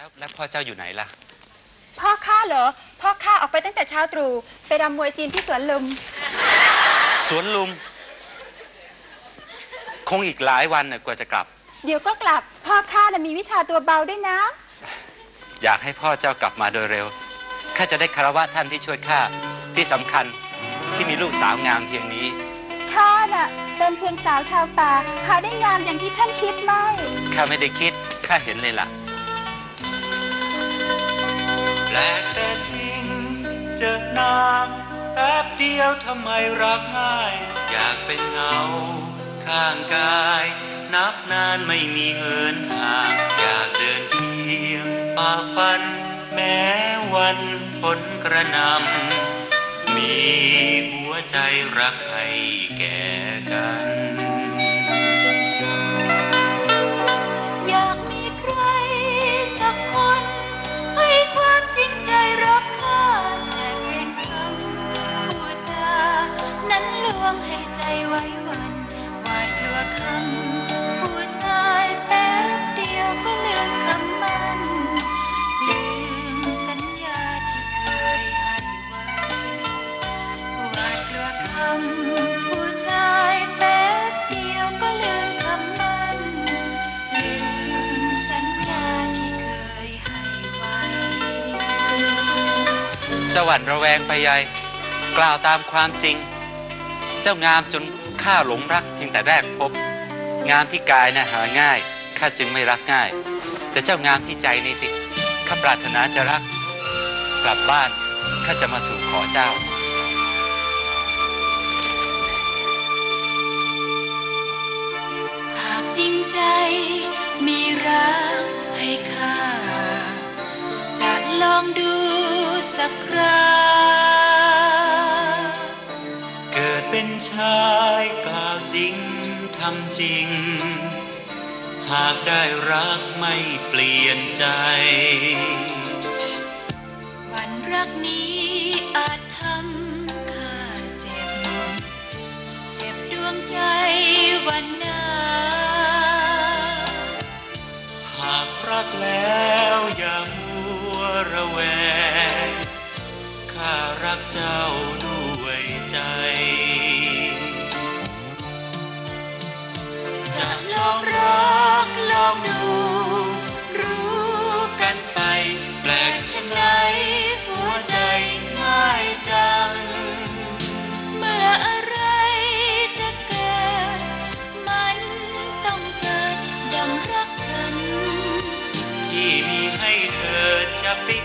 แล้วแล้วพ่อเจ้าอยู่ไหนล่ะ พ่อข้าเหรอ พ่อข้าออกไปตั้งแต่เช้าตรู่ไปรำมวยจีนที่สวนลุม สวนลุม คงอีกหลายวันน่ะกว่าจะกลับ เดี๋ยวก็กลับ พ่อข้าน่ะมีวิชาตัวเบาด้วยนะ อยากให้พ่อเจ้ากลับมาโดยเร็วข้าจะได้คารวะท่านที่ช่วยข้าที่สำคัญที่มีลูกสาวงามเพียงนี้ ข้าน่ะเป็นเพียงสาวชาวป่าหาได้งามอย่างที่ท่านคิดไหมข้าไม่ได้คิด ข้าเห็นเลยล่ะ แปลกแต่จริง เจอนางแป๊บเดียวทำไมรักง่าย อยากเป็นเงา ข้างกาย นับนานไม่มีเหินห่างอยากเดินเคียงปากฟัน แม้วันฝนกระนำมีหัวใจรักให้แก่กัน จ้าหวั่นระแวงไปใหญ่กล่าวตามความจริง เจ้างามจนข้าหลงรักเพียงแต่แรกพบ งามที่กายนะหาง่ายข้าจึงไม่รักง่าย แต่เจ้างามที่ใจนี่สิข้าปรารถนาจะรัก กลับบ้านข้าจะมาสู่ขอเจ้าหากจริงใจมีรักให้ข้าจะลองดู กครา เกิดเป็นชายกล่าวจริงทำจริง หากได้รักไม่เปลี่ยนใจ วันรักนี้อาจ เจ้าด้วยใจ จะลองรักลองดู รู้กันไปแปลกชะไหนหัวใจง่ายจัง เมื่ออะไรจะเกิด มันต้องเกิดดังรักฉัน ที่มีให้เธอจะปิด